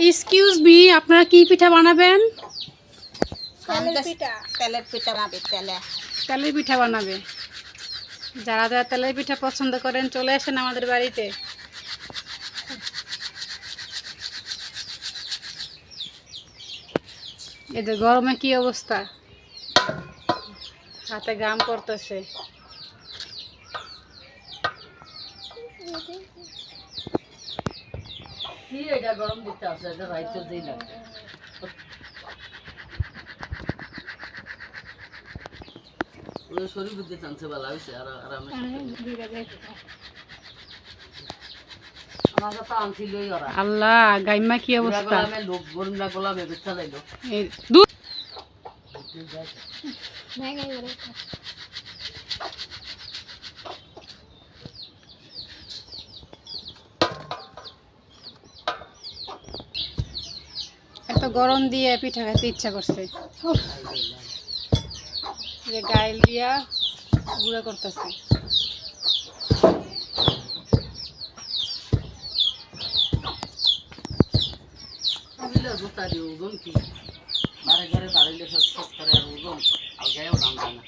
Excuse me আপনারা কি পিঠা বানাবেন? তেলের পিঠা। বানাবে তেলে। তেলের পিঠা বানাবে। যারা যারা তেলের পিঠা পছন্দ করেন চলে আসেন আমাদের বাড়িতে। এদের গরমে কি অবস্থা? হাতে গাম করতেছে। কি এটা গরম দিতে আছে? এটা রাইতে দিই না ওই শরীর বুদ্ধি টানছে ভালো হয়েছে আর আরামে আমাকে তো আনছিলই ওরা। আল্লাহ গাইমা কি অবস্থা? লোক গরুমরা গোলামে বেচা এত গরম দিয়ে পিঠা খাইতে ইচ্ছা করছে। যে গাইল দিয়া গুঁড়া করতেছে। বারে ঘরে বাড়িলে সব করে আর ওজন, আর গায়েও দাম না।